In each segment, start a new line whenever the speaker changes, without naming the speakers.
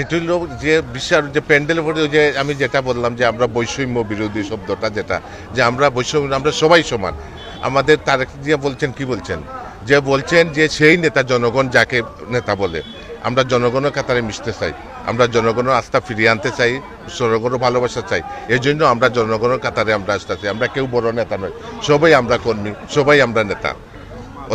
এটি হলো যে বিশ্বের যে প্যান্ডেলের উপরে যে আমি যেটা বললাম যে আমরা বৈষম্য বিরোধী শব্দটা যেটা, যে আমরা বৈষম্য, আমরা সবাই সমান। আমাদের তারেক জিয়া বলছেন, কি বলছেন? যে বলছেন যে সেই নেতা জনগণ যাকে নেতা বলে। আমরা জনগণের কাতারে মিশতে চাই। আমরা জনগণের আস্থা ফিরিয়ে আনতে চাই, জনগণের ভালোবাসা চাই। এই জন্য আমরা জনগণের কাতারে আমরা আসতে চাই আমরা কেউ বড় নেতা নয় সবাই আমরা কর্মী, সবাই আমরা নেতা।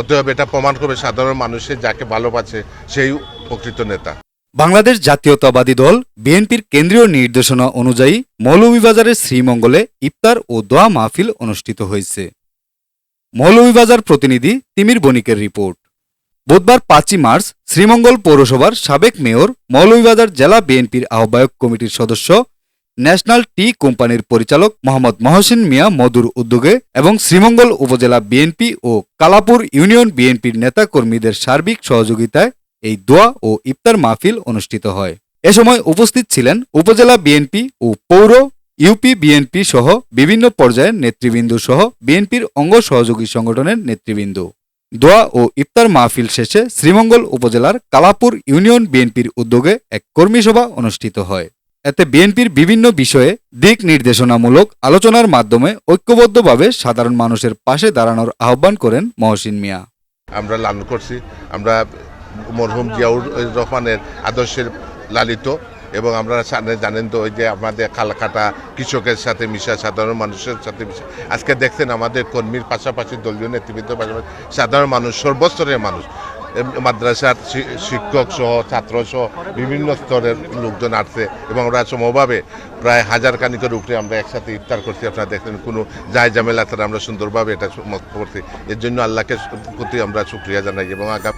অতএব এটা প্রমাণ করবে সাধারণ মানুষের যাকে ভালোবাসে সেই প্রকৃত নেতা।
বাংলাদেশ জাতীয়তাবাদী দল বিএনপির কেন্দ্রীয় নির্দেশনা অনুযায়ী মৌলভীবাজারের শ্রীমঙ্গলে ইফতার ও দোয়া মাহফিল অনুষ্ঠিত হয়েছে। মৌলভীবাজার প্রতিনিধি তিমির বণিকের রিপোর্ট। বুধবার পাঁচই মার্চ শ্রীমঙ্গল পৌরসভার সাবেক মেয়র মৌলভীবাজার জেলা বিএনপির আহ্বায়ক কমিটির সদস্য, ন্যাশনাল টি কোম্পানির পরিচালক মোহাম্মদ মহসিন মিয়া মধুর উদ্যোগে এবং শ্রীমঙ্গল উপজেলা বিএনপি ও কালাপুর ইউনিয়ন বিএনপির নেতাকর্মীদের সার্বিক সহযোগিতায় এই দোয়া ও ইফতার মাহফিল অনুষ্ঠিত হয়। এ সময় উপস্থিত ছিলেন উপজেলা বিএনপি ও পৌর, ইউপি বিএনপি সহ বিভিন্ন পর্যায়ের নেতৃবৃন্দ সহ বিএনপির অঙ্গ সহযোগী সংগঠনের নেতৃবৃন্দ। দোয়া ও ইফতার মাহফিল শেষে শ্রীমঙ্গল উপজেলার কালাপুর ইউনিয়ন বিএনপির উদ্যোগে এক কর্মী সভা অনুষ্ঠিত হয়। এতে বিএনপির বিভিন্ন বিষয়ে দিক নির্দেশনামূলক আলোচনার মাধ্যমে ঐক্যবদ্ধভাবে সাধারণ মানুষের পাশে দাঁড়ানোর আহ্বান করেন মহসিন মিয়া।
আমরা লালন করছি, আমরা মরহুম জিয়াউর রহমানের আদর্শের লালিত এবং সামনে জানেন তো ওই যে আমাদের কালকাটা কৃষকের সাথে মিশা, সাধারণ মানুষের সাথে মিশা। আজকে দেখছেন আমাদের কর্মীর পাশাপাশি দলীয় নেতৃবৃন্দ পাশাপাশি সাধারণ মানুষ, সর্বস্তরের মানুষ। মাদ্রাসার শিক্ষক সহ, ছাত্র সহ বিভিন্ন স্তরের লোকজন আসছে এবং আমরা সমভাবে প্রায় হাজার কানিকের উপরে আমরা একসাথে ইফতার করছি। আপনারা দেখছেন কোনো যায় ঝামেলা ছাড়া আমরা সুন্দরভাবে এটা করছি। এর জন্য আল্লাহকে প্রতি আমরা শুক্রিয়া জানাই এবং আগাম